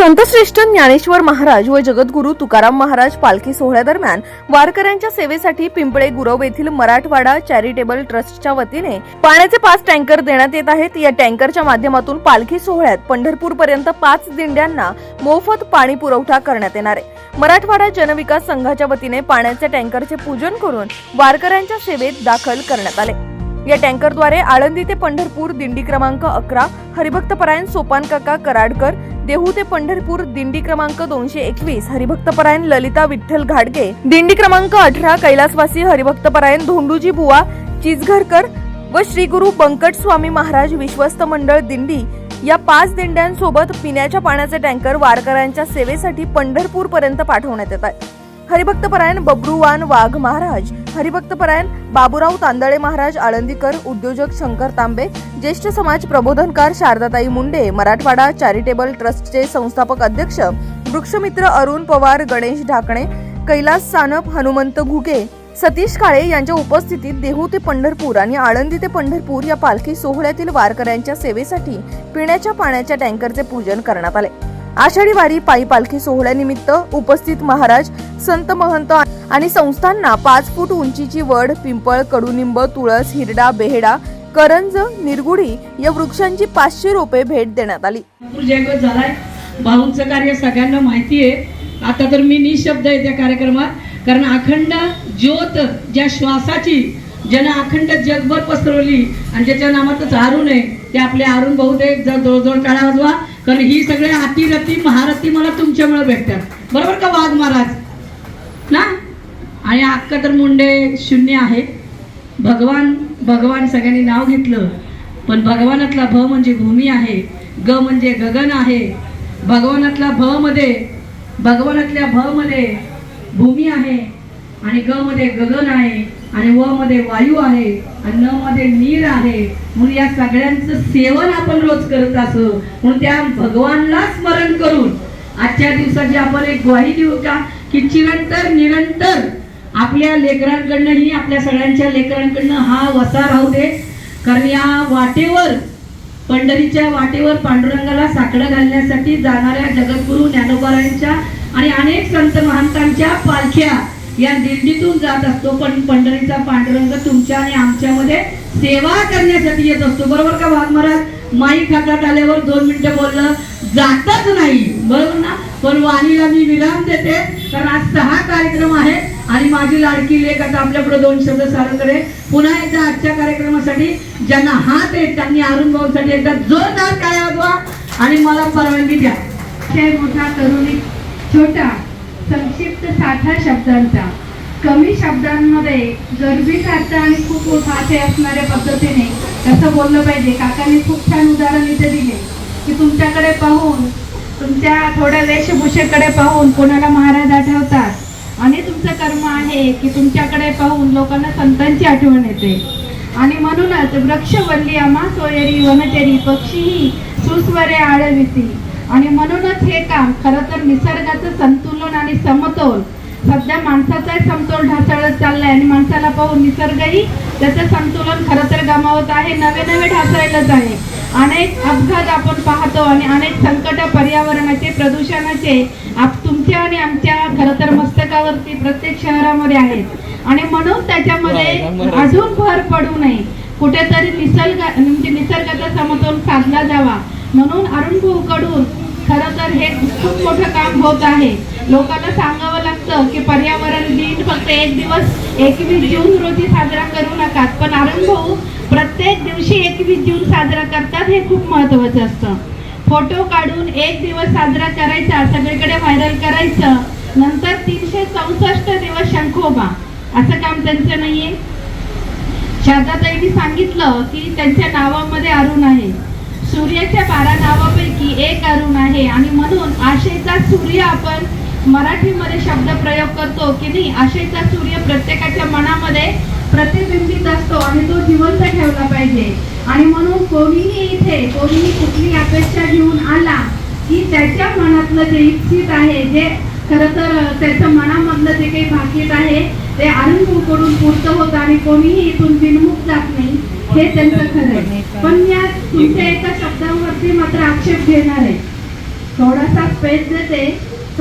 संतश्रेष्ठ ज्ञानेश्वर महाराज व जगद्गुरू तुकाराम महाराज पालखी सोहळ्यादरम्यान वारकऱ्यांच्या सेवेसाठी पिंपळे गुरव येथील मराठवाडा चॅरिटेबल ट्रस्टच्या वतीने पाण्याचे पाच टँकर देण्यात येत आहेत. या टँकरच्या माध्यमातून पालखी सोहळ्यात पंढरपूर पर्यंत पाच दिंड्यांना मोफत पाणी पुरवठा करण्यात येणार आहे. मराठवाडा जनविकास संघाच्या वतीने पाण्याच्या टँकरचे पूजन करून वारकऱ्यांच्या सेवेत दाखल करण्यात आले. या टँकरद्वारे आळंदी ते पंढरपूर दिंडी क्रमांक अकरा हरिभक्तपरायण सोपान काका कराडकर देहू ते पंढरपूर दिंडी क्रमांक दोनशे एकवीस हरिभक्तपरायण ललिता विठ्ठल घाडगे दिंडी क्रमांक अठरा कैलासवासी हरिभक्तपरायण धोंडूजी बुवा चिजघरकर व श्री गुरु बंकट स्वामी महाराज विश्वस्त मंडळ दिंडी या पाच दिंड्यांसोबत पिण्याच्या पाण्याचे टँकर वारकऱ्यांच्या सेवेसाठी पंढरपूर पर्यंत पाठवण्यात येत आहे. हरिभक्तपरायण बब्रुवान वाघ महाराज हरिभक्तपरायण बाबूराव तांदळे महाराज आळंदीकर उद्योजक शंकर तांबे ज्येष्ठ समाज प्रबोधनकार शारदाताई मुंडे मराठवाडा चॅरिटेबल ट्रस्टचे संस्थापक अध्यक्ष वृक्षमित्र अरुण पवार गणेश ढाकणे कैलास सानप हनुमंत घुगे सतीश काळे यांच्या उपस्थितीत देहू ते पंढरपूर आणि आळंदी ते पंढरपूर या पालखी सोहळ्यातील वारकऱ्यांच्या सेवेसाठी पिण्याच्या पाण्याच्या टँकरचे पूजन करण्यात आले. आषाढी वारी पायी पालखी सोहळ्यानिमित्त उपस्थित महाराज संत महंत आणि संस्थांना पाच फूट उंचीची वड पिंपळ कडुनिंब तुळस हिरडा बेहडा करंज निरगुडी या वृक्षांची पाचशे रोपे भेट देण्यात आली. झालाय. भाऊंचं कार्य सगळ्यांना माहिती आहे. आता तर मी निशब्द आहे त्या कार्यक्रमात कारण अखंड ज्योत ज्या श्वासाची ज्यानं अखंड जगभर पसरवली आणि ज्याच्या नामातच अरुण आहे ते आपले अरुण भाऊ दे जर जवळजवळ टाळा वाजवा. कारण ही सगळे अतिरथी महारथी मला तुमच्यामुळे भेटतात. बरोबर का वाघ महाराज? ना? आणि अक्का तर मुंडे शून्य आहे भगवान भगवान सगळ्यांनी नाव घेतलं. पण भगवानातला भ म्हणजे भूमी आहे. ग म्हणजे गगन आहे. भगवानातला भ मध्ये भगवानातल्या भ मध्ये भूमी आहे. आणि ग मध्ये गगन आहे. आणि व मध्ये वायू आहे. आणि न मध्ये नीर आहे. म्हणून या सगळ्यांचं सेवन आपण रोज करत असो. म्हणून त्या भगवानला स्मरण करून. आजच्या दिवसाची आपण एक ग्वाही देऊ का की चिरंतर निरंतर आपल्या लेकरांकडनंही आपल्या सगळ्यांच्या लेकरांकडनं हा वसा राहू दे. कारण या वाटेवर पंढरीच्या वाटेवर पांडुरंगाला साकडं घालण्यासाठी जाणाऱ्या जगद्गुरू ज्ञानोबारांच्या आणि अनेक संत महंतांच्या पालख्या या दिंडीतून जात असतो. पण पंढरीचा पांडुरंग तुमच्या आणि आमच्यामध्ये सेवा करण्यासाठी येत असतो. बरोबर का वाघ महाराज? माईक हातात आल्यावर दोन मिनिटं बोललं जातच नाही. बरोबर ना? पण वाणीला मी विराम देते. कारण आज सहा कार्यक्रम आहे आणि माझी लाडकी लेख आता आपल्याकडे दोन शब्द सादर करेल पुन्हा एकदा आजच्या कार्यक्रमासाठी ज्यांना हात आहेत त्यांनी अरुण भाऊसाठी एकदा जोरदार काय वाजवा आणि मला परवानगी द्या. मोठा तरुणी छोटा संक्षिप्त साठा शब्दांचा. कमी शब्दांमध्ये गर्भित अर्थ आणि खूप साठे असणाऱ्या पद्धतीने कसं बोललं पाहिजे. काकांनी खूप छान उदाहरण इथे दिले. की तुमच्याकडे पाहून तुमच्या थोड्या वेशभूषेकडे पाहून कोणाला महाराज आठवतात आणि तुमचं कर्म आहे की तुमच्याकडे पाहून लोकांना संतांची आठवण येते. आणि म्हणूनच वृक्षवल्ली आम्हा सोयरी वनचरी पक्षीही सुस्वरे आळविती. आणि म्हणूनच हे काम खरं तर निसर्गाचं संतुलन आणि समतोल. सध्या माणसाचा समतोल ढासळत चाललाय आणि माणसाला पाहून निसर्गही त्याचं संतुलन खरं तर गमावत आहे नवे नवे ढासळलंच आहे. अनेक अपघात आपण पाहतो आणि अनेक संकट पर्यावरणाचे प्रदूषणाचे आप तुमच्या आणि आमच्या खरं तर मस्तकावरती प्रत्येक शहरामध्ये आहेत. आणि म्हणून त्याच्यामध्ये अजून भर पडू नये. कुठेतरी निसर्ग म्हणजे निसर्गाचा समतोल साधला जावा. म्हणून अरुण भाऊकडून खरं तर हे खूप मोठं काम होत आहे. लोकांना सांगावं लागतं की पर्यावरण दिन फक्त एक दिवस एकवीस जून रोजी साजरा करू नका पण अरुण भाऊ प्रत्येक दिवशी एकवीस जून साजरा करतात हे खूप महत्वाचं असतं. फोटो काढून एक दिवस साजरा करायचा सगळीकडे व्हायरल करायचं नंतर तीनशे चौसष्ट दिवस शंखोबा. असं काम त्यांचं नाहीये. शारदाताईंनी सांगितलं की त्यांच्या नावामध्ये अरुण आहे. सूर्याच्या बारा नावापैकी एक अरुण आहे आणि म्हणून आशेचा सूर्य आपण मराठीमध्ये शब्द प्रयोग करतो की नाही आशेचा सूर्य प्रत्येकाच्या मनामध्ये प्रतिबिंबित असतो आणि तो जिवंत ठेवला पाहिजे. आणि म्हणून कोणीही इथे कोणीही कुठली अपेक्षा घेऊन आला की त्याच्या मनातलं जे इच्छित आहे जे खरं तर त्याच्या मनामधलं जे काही भाकीत आहे ते अनुभवकडून पूर्ण होतं आणि कोणीही इथून बिनमुख जात नाही हे त्यांचं खरं आहे. पण या तुमच्या एका शब्दावरती मात्र आक्षेप घेणार आहे. थोडासा स्पेस देते.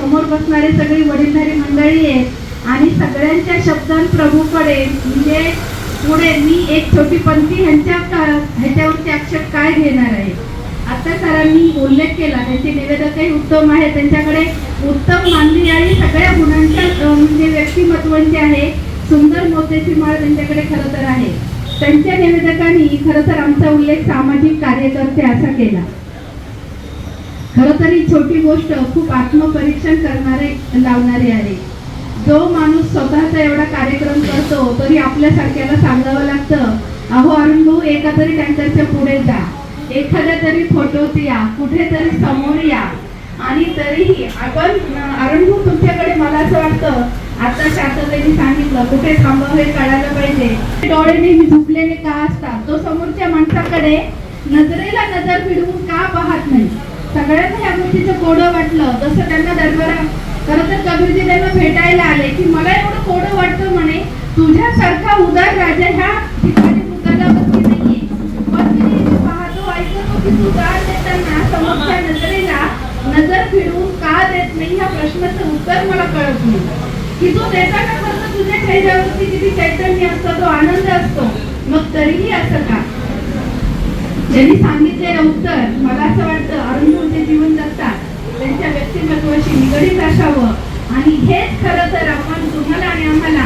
समोर बसणारी सगळी वडीलधारी मंडळी आहेत. आणि सगळ्यांच्या शब्दांप्रभूकडे म्हणजे पुढे मी एक छोटी पंक्ती ह्यांच्या का- ह्याच्यावरती अक्षर काय घेणार आहे? आता सरांनी उल्लेख केला त्यांचे निवेदकही उत्तम आहे त्यांच्याकडे उत्तम मानली आणि सगळ्या गुणांच्या म्हणजे व्यक्तिमत्वांचे आहे. सुंदर मोत्याची माळ त्यांच्याकडे खरं तर आहे. त्यांच्या निवेदकांनी खरं तर आमचा उल्लेख सामाजिक कार्यकर्ते असा केला. खरं तर ही छोटी गोष्ट खूप आत्मपरीक्षण करणारे लावणारी आहे. जो माणूस स्वतःचा एवढा कार्यक्रम करतो तरी आपल्यासारख्याला सांगावं लागतं अहो अरुण भाऊ एका तरी टँकरच्या पुढे जा. एखाद्या तरी फोटोत या कुठेतरी समोर या. आणि तरीही आपण अरुण भाऊ तुमच्याकडे मला असं वाटतं आता शास्त्रज्ञांनी सांगितलं कुठे थांबावं हे कळायला पाहिजे. डोळे नेहमी झुकलेले का असतात? तो समोरच्या माणसाकडे नजरेला नजर फिरवून का पाहत नाही? सगळ्यांना या गोष्टीचं कोडं वाटलं. जसं त्यांना दरबारा खरं तर कबीरजी त्यांना भेटायला आले की मला एवढं कोडं वाटतं म्हणे तुझ्यासारखा उदार राजा ह्या ठिकाणी मुकालावरती नाहीये. पण मी पाहतो ऐकतो की तू का देताना समोरच्या नजरेला नजर फिरवून का देत नाही ह्या प्रश्नाचं उत्तर मला कळत नाही. की तू देताना फक्त तुझ्या चेहऱ्यावरती किती चैतन्य असतं तो आनंद असतो. मग तरीही असं का? ज्यांनी सांगितलेलं उत्तर मला असं वाटतं अरुण जे जीवन जगतात त्यांच्या व्यक्तिमत्वाशी निगडीत असावं आणि हेच खरं तर आपण तुम्हाला आणि आम्हाला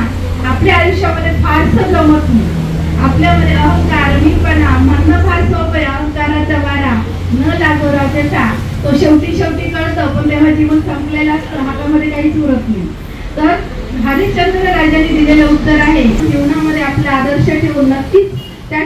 आपल्या आयुष्यामध्ये फारसं जमत नाही. आपल्यामध्ये अहंकार मीपणा म्हणणं फार सोपं आहे. अहंकाराचा वारा न लागो राजाचा. तो शेवटी शेवटी कळतं पण तेव्हा जीवन संपलेला असतं. हातामध्ये काहीच उरत नाही. तर हरिश्चंद्र राजाने दिलेलं उत्तर आहे जीवनामध्ये आपला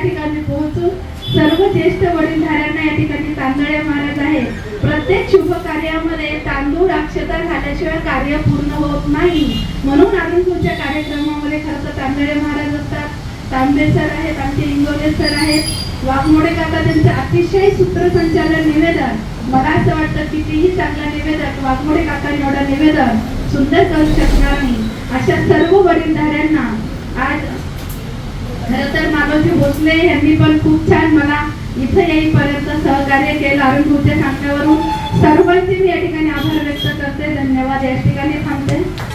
ठिकाणी पोहोचून सर्व ज्येष्ठ वडीलधाऱ्यांना या ठिकाणी तांदळे महाराज आहे. प्रत्येक शुभ कार्यामध्ये तांदूळ अक्षता झाल्याशिवाय कार्य पूर्ण होत नाही. म्हणून अरुणपूरच्या कार्यक्रमामध्ये खरं तर तांदळे महाराज असतात. तांबे सर आहेत आमचे इंगोले सर आहेत. वाघमोडे काका त्यांचं अतिशय सूत्रसंचालन निवेदन. मला असं वाटतं कितीही चांगलं निवेदन वाघमोडे काका एवढं निवेदन सुंदर करू शकणार नाही. अशा सर्व वडीलधाऱ्यांना आज खरं तर माधवजी भोसले यांनी पण खूप छान मला इथं येईपर्यंत सहकार्य केलं. अरुण सांगण्यावरून सर्वांचे मी या ठिकाणी आभार व्यक्त करते. धन्यवाद. या ठिकाणी थांबते.